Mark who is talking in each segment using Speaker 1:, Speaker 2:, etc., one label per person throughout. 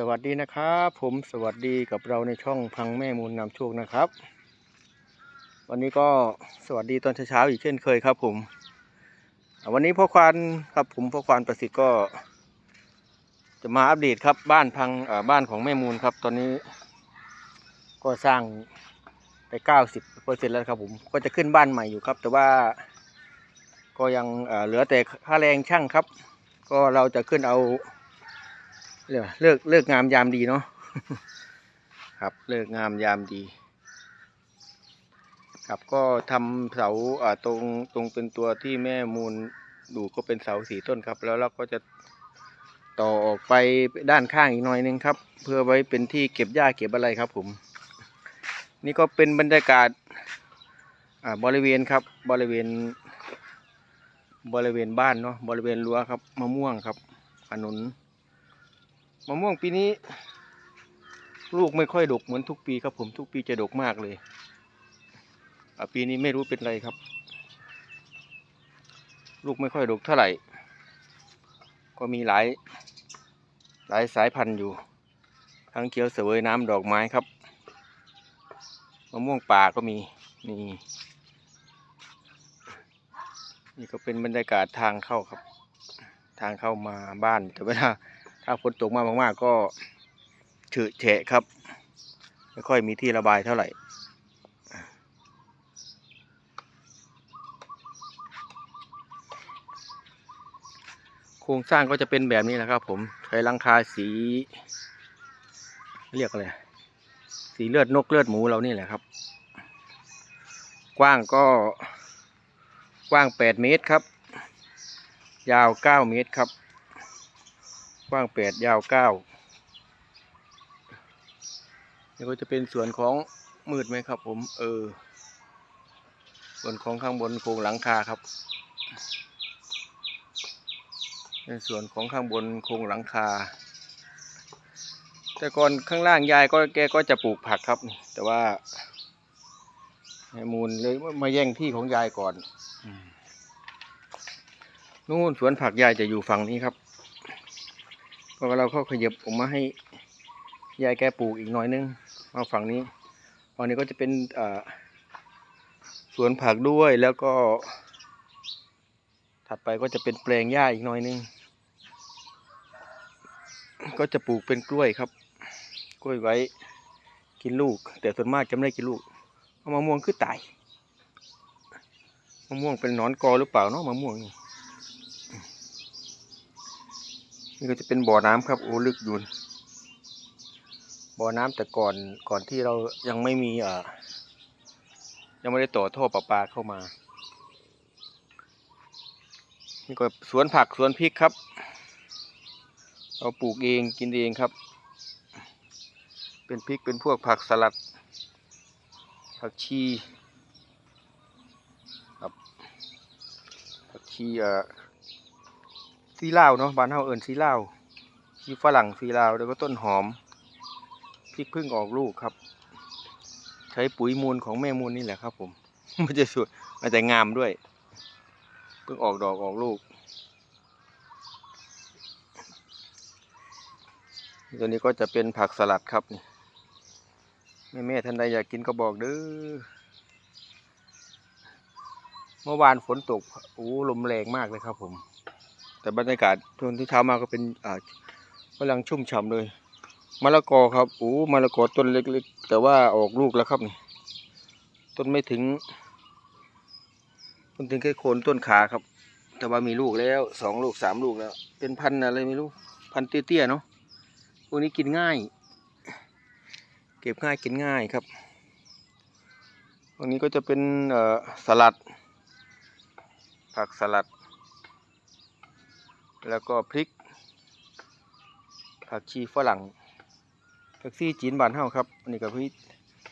Speaker 1: สวัสดีนะครับผมสวัสดีกับเราในช่องพังแม่มูลนำโชคนะครับ วันนี้ก็สวัสดีตอนเช้าๆอีกเช่นเคยครับผมวันนี้พ่อควานครับผมพ่อควานประสิทธิ์ก็ จะมาอัปเดตครับบ้านพังอ่าบ้านของแม่มูลครับ ตอนนี้ ก็สร้างไปเก้าสิบเปอร์เซ็นต์แล้วครับผมก็จะขึ้นบ้านใหม่อยู่ครับ แต่ว่าก็ยังอ่อเหลือแต่ค่าแรงช่างครับ ก็เราจะขึ้นเอา เรียกว่าเลิกเลิกงามยามดีเนาะครับเลิกงามยามดี ครับก็ทำเสาอ่าตรงตรงเป็นตัวที่แม่มูลดูก็เป็นเสาสี่ต้นครับ แล้วเราก็จะต่อออกไปด้านข้างอีกหน่อยนึงครับ เพื่อไว้เป็นที่เก็บหญ้าเก็บอะไรครับ ผม นี่ก็เป็นบรรยากาศอ่าบริเวณครับ บริเวณ บริเวณบ้านเนาะบริเวณรั้วครับมะม่วงครับขนุน มะม่วงปีนี้ ลูกไม่ค่อยดกเหมือนทุกปีครับผมทุกปีจะดกมากเลยปีนี้ไม่รู้เป็นไรครับ ลูกไม่ค่อยดกเท่าไหร่ ก็มีหลาย หลายสายพันธุ์อยู่ ทั้งเขียวเสวยน้ำดอกไม้ครับมะม่วงป่าก็มีนี่นี่ก็เป็นบรรยากาศทางเข้าครับ ทางเข้ามาบ้านแต่เวลา ถ้าฝนตกมามากๆก็เฉอแฉะครับ ไม่ค่อยมีที่ระบายเท่าไหร่โครงสร้างก็จะเป็นแบบนี้แหละครับ ผมใช้ลังคาสี เรียกอะไรสีเลือดนกเลือดหมูเรานี่แหละครับ กว้างก็กว้างแปดเมตรครับ ยาวเก้าเมตรครับ กว้างแปดยาวเก้านี่ก็จะเป็นส่วนของมืดไหมครับ ผม เออ ส่วนของข้างบนโครงหลังคาครับในส่วนของข้างบนโครงหลังคา แต่ก่อนข้างล่างยายก็แกก็จะปลูกผักครับ แต่ว่าให้มูลเลยมาแย่งที่ของยายก่อนอืมนู่นสวนผักยายจะอยู่ฝั่งนี้ครับ ก็เราก็ขยับออกมาให้ยายแกปลูกอีกหน่อยนึงมาฝั่งนี้ฝั่งนี้ก็จะเป็นสวนผักด้วยแล้วก็ ถัดไปก็จะเป็นแปลงหญ้าอีกหน่อยนึงก็จะปลูกเป็นกล้วยครับ กล้วยไว้กินลูก แต่ส่วนมากจะไม่ได้กินลูกเอามะม่วงคือตายมะม่วงเป็นหนอนกอหรือเปล่าเนาะมะม่วงนี่ นี่ก็จะเป็นบ่อน้ำครับโอ้ลึกอยู่บ่อน้ำแต่ก่อนก่อนที่เรายังไม่มีอ่ายังไม่ได้ต่อท่อประปาเข้ามานี่ก็สวนผักสวนพริกครับ เราปลูกเองกินเองครับ เป็นพริกเป็นพวกผักสลัด ผักชีครับผักชีอ่อ ซีลาวเนาะบ้านเฮาเอิ้นซีลาวชีฝรั่งซีลาวแล้วก็ต้นหอมพริกพึ่งออกลูกครับ ใช้ปุ๋ยมูลของแม่มูลนี่แหละครับ ผมมันจะสวยมันจะงามด้วยเพิ่งออกดอกออกลูก ตัวนี้ก็จะเป็นผักสลัดครับนี่แม่แม่ๆท่านใดอยากกินก็บอกเด้อเมื่อวานฝนตกโอ้ลมแรงมากเลยครับผม แต่บรรยากาศช่วงที่เช้ามาก็เป็นอ่ากำลังชุ่มฉ่ำเลยมะละกอครับโอ้มะละกอต้นเล็กๆ แต่ว่าออกลูกแล้วครับนี่ต้นไม่ถึงต้นถึงแค่โคนต้นขาครับ แต่ว่ามีลูกแล้วสองลูกสามลูกแล้ว เป็นพันอะไรไม่รู้พันเตี้ยๆเนาะพวกนี้กินง่าย เก็บง่ายกินง่ายครับวันนี้ก็จะเป็นเอ่อสลัด ผักสลัด แล้วก็พริก ผักชีฝรั่งผักซี่จีนบานเฮาครับอันนี้ก็พริก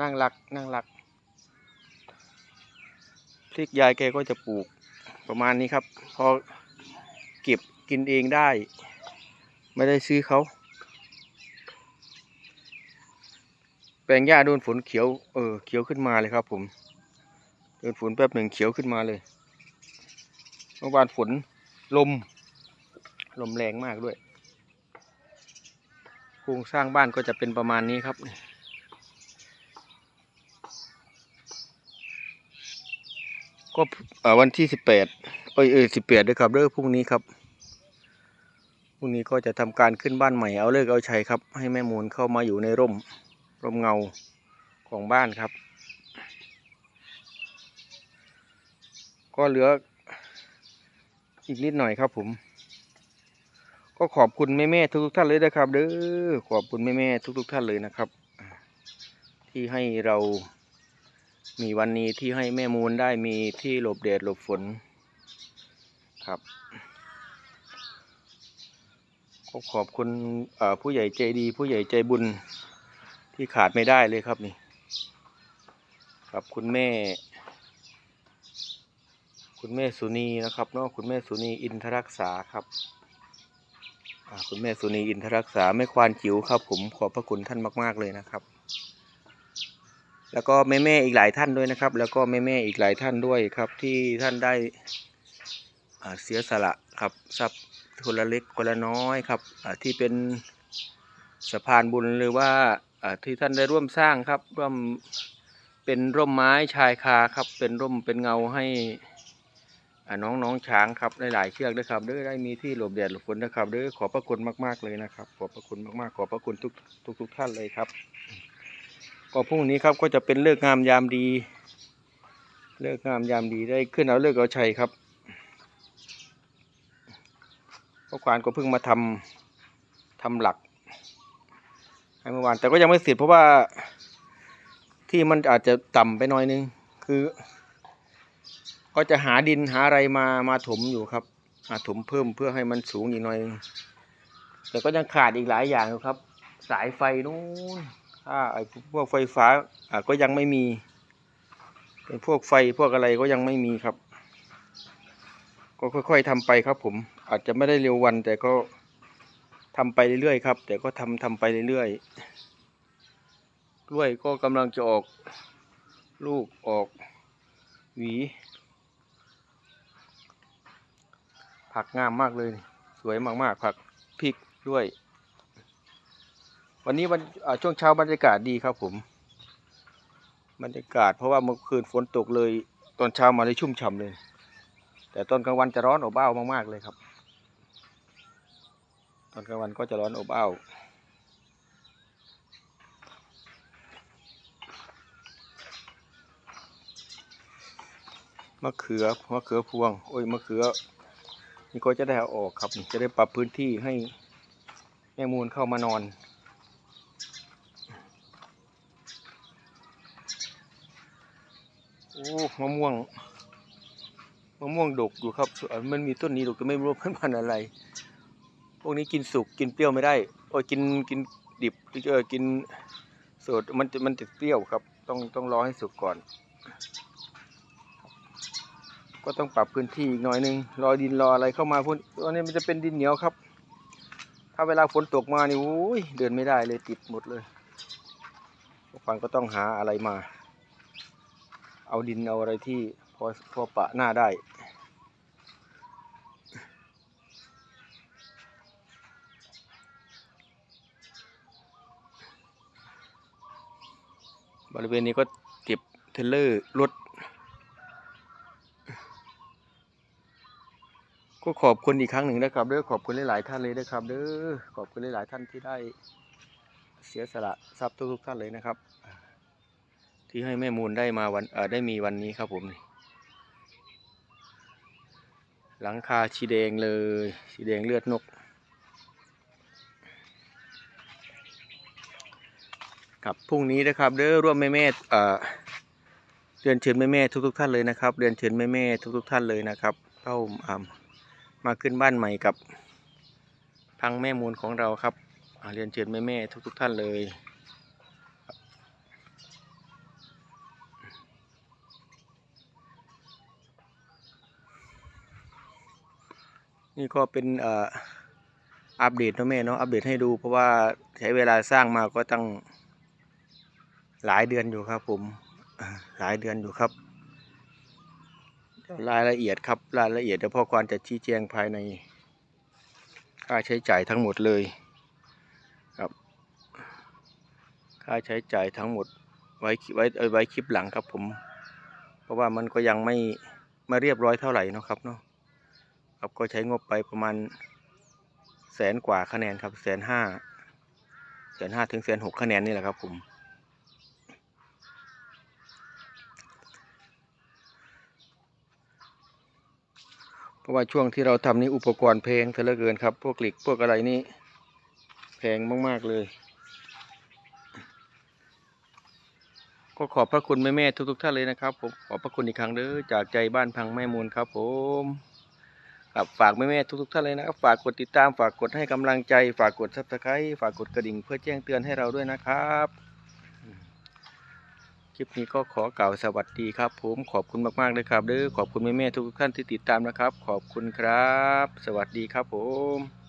Speaker 1: นั่งรักนั่งรัก พริกยายแกก็จะปลูกประมาณนี้ครับ พอเก็บกินเองได้ ไม่ได้ซื้อเขา แปลงหญ้าโดนฝนเขียว เออ เขียวขึ้นมาเลยครับผม โดนฝนแป๊บหนึ่งเขียวขึ้นมาเลยเมื่อวานฝนลม ลมแรงมากด้วยโครงสร้างบ้านก็จะเป็นประมาณนี้ครับ ก็วันที่สิบแปดเอ้ยเอ้ยสิบแปดด้วยครับเด้อพรุ่งนี้ครับพรุ่งนี้ก็จะทำการขึ้นบ้านใหม่เอาเลิกเอาชัยครับ ให้แม่มูลเข้ามาอยู่ในร่มร่มเงาของบ้านครับ ก็เหลืออีกนิดหน่อยครับผม ก็ขอบคุณแม่ๆทุกๆท่านเลยนะครับเด้อขอบคุณแม่ๆทุกๆท่านเลยนะครับ ที่ให้เรามีวันนี้ที่ให้แม่มูลได้มีที่หลบแดดหลบฝนครับก็ขอบคุณผู้ใหญ่ใจดี ผู้ใหญ่ใจบุญที่ขาดไม่ได้เลยครับนี่ครับคุณแม่ คุณแม่สุนีนะครับเนาะคุณแม่สุนีอินทรักษาครับ คุณแม่สุนีอินทรักษาแม่ควานจิ๋วครับ ผมขอบพระคุณท่านมาก ๆ เลยนะครับ แล้วก็แม่แม่อีกหลายท่านด้วยนะครับ แล้วก็แม่แม่อีกหลายท่านด้วยครับ ที่ท่านได้เสียสละครับทรัพย์คนละเล็กคนละน้อยครับที่เป็นสะพานบุญหรือว่าที่ท่านได้ร่วมสร้างครับร่วมเป็นร่มไม้ชายคาครับ เป็นร่มเป็นเงาให้ น้องน้องช้างครับหลายๆเชือกด้วยครับด้อได้มีที่หลบแดดหลบฝนนะครับด้อขอบพระคุณมากๆเลยนะครับ ขอบพระคุณมากๆ ขอบพระคุณทุกทุกทุกท่านเลยครับ ก็พรุ่งนี้ครับก็จะเป็นเลิกงามยามดี เลิกงามยามดีได้ขึ้นเอาเลิกเอาชัยครับพ่อควานก็เพิ่งมาทำทำหลักให้เมื่อวานแต่ก็ยังไม่เสร็จเพราะว่าที่มันอาจจะต่ำไปหน่อยนึง คือ ก็จะหาดินหาอะไรมามาถมอยู่ครับมาถมเพิ่มเพื่อให้มันสูงอีกหน่อย แต่ก็ยังขาดอีกหลายอย่างครับ สายไฟนู้นถ้าไอ้พวกไฟฟ้าอะก็ยังไม่มีเป็นพวกไฟพวกอะไรก็ยังไม่มีครับ ก็ค่อยๆทำไปครับผม อาจจะไม่ได้เร็ววัน แต่ก็ทำไปเรื่อยๆครับ แต่ก็ทำทำไปเรื่อยๆกล้วยก็กำลังจะออกลูกออกหวี ผักงามมากเลย สวยมากๆ ผักพริกด้วย วันนี้วันช่วงเช้าบรรยากาศดีครับผม บรรยากาศเพราะว่าเมื่อคืนฝนตกเลย ตอนเช้ามาได้ชุ่มฉ่ำเลย แต่ตอนกลางวันจะร้อนอบอ้าวมากๆเลยครับ ตอนกลางวันก็จะร้อนอบอ้าวมะเขือมะเขือพวง โอ้ย มะเขือ นี่ก็จะได้เอาออกครับ จะได้ปรับพื้นที่ให้แมงมูลเข้ามานอน โอ้มะม่วงมะม่วงดกอยู่ครับมันมีต้นนี้ดกแต่ไม่รู้ว่าเป็นพันอะไร พวกนี้กินสุกกินเปรี้ยวไม่ได้โอ้กินกินดิบเออกินสดมันมันจะเปรี้ยวครับ ต้องต้องรอให้สุกก่อน ก็ต้องปรับพื้นที่อีกหน่อยนึงรอดินรออะไรเข้ามาพวกตอนนี้มันจะเป็นดินเหนียวครับ ถ้าเวลาฝนตกมานี่โอ้ยเดินไม่ได้เลยติดหมดเลยพวกฟังก็ต้องหาอะไรมา เอาดินเอาอะไรที่พอพอปะหน้าได้บริเวณนี้ก็เก็บเทเลอร์รถ ก็ขอบคุณอีกครั้งหนึ่งนะครับเด้อขอบคุณหลายๆท่านเลยนะครับเด้อขอบคุณหลายๆท่านที่ได้เสียสละทรัพย์ทุกๆท่านเลยนะครับ ที่ให้แม่มูลได้มาวันเออได้มีวันนี้ครับผมนี่หลังคาชีแดงเลยชีแดงเลือดนกครับพรุ่งนี้นะครับเด้อร่วมแม่แม่เอ่อเรียนเชิญแม่แม่ทุกๆท่านเลยนะครับเรียนเชิญแม่แม่ทุกๆท่านเลยนะครับเข้าอ่า มาขึ้นบ้านใหม่กับพังแม่มูลของเราครับเรียนเชิญแม่แม่ๆทุกๆท่านเลย นี่ก็เป็นอ่ออัปเดตเนาะแม่เนาะอัปเดตให้ดูเพราะว่าใช้เวลาสร้างมาก็ตั้งหลายเดือนอยู่ครับผมหลายเดือนอยู่ครับ รายละเอียดครับรายละเอียดเดี๋ยวพ่อควานจะชี้แจงภายใน ค่าใช้จ่ายทั้งหมดเลยครับ ค่าใช้จ่ายทั้งหมดไว้ไว้ไว้คลิปหลังครับผม เพราะว่ามันก็ยังไม่ไม่เรียบร้อยเท่าไหร่นะครับเนาะครับก็ใช้งบไปประมาณแสนกว่าคะแนนครับแสนห้าแสนห้าถึงแสนหกคะแนนนี่แหละครับผม ราะว่าช่วงที่เราทำนี่อุปกรณ์แพงเทเลือเกินครับ พวกเหล็กพวกอะไรนี่แพงมาก ๆ เลย ก็ขอบพระคุณแม่แม่ๆทุก ๆ ท่านเลยนะครับ ผมขอบพระคุณอีกครั้งเด้อจากใจบ้านพังแม่มูลครับผมครับฝากแม่แม่ๆทุกๆท่านเลยนะครับฝากกดติดตามฝากกดให้กำลังใจ ฝากกดซับสไครต์ฝากกดกระดิ่งเพื่อแจ้งเตือนให้เราด้วยนะครับ คลิปนี้ก็ขอกล่าวสวัสดีครับ ผมขอบคุณมากๆเลยครับเด้อขอบคุณแม่ๆทุกท่านที่ติดตามนะครับ ขอบคุณครับ สวัสดีครับผม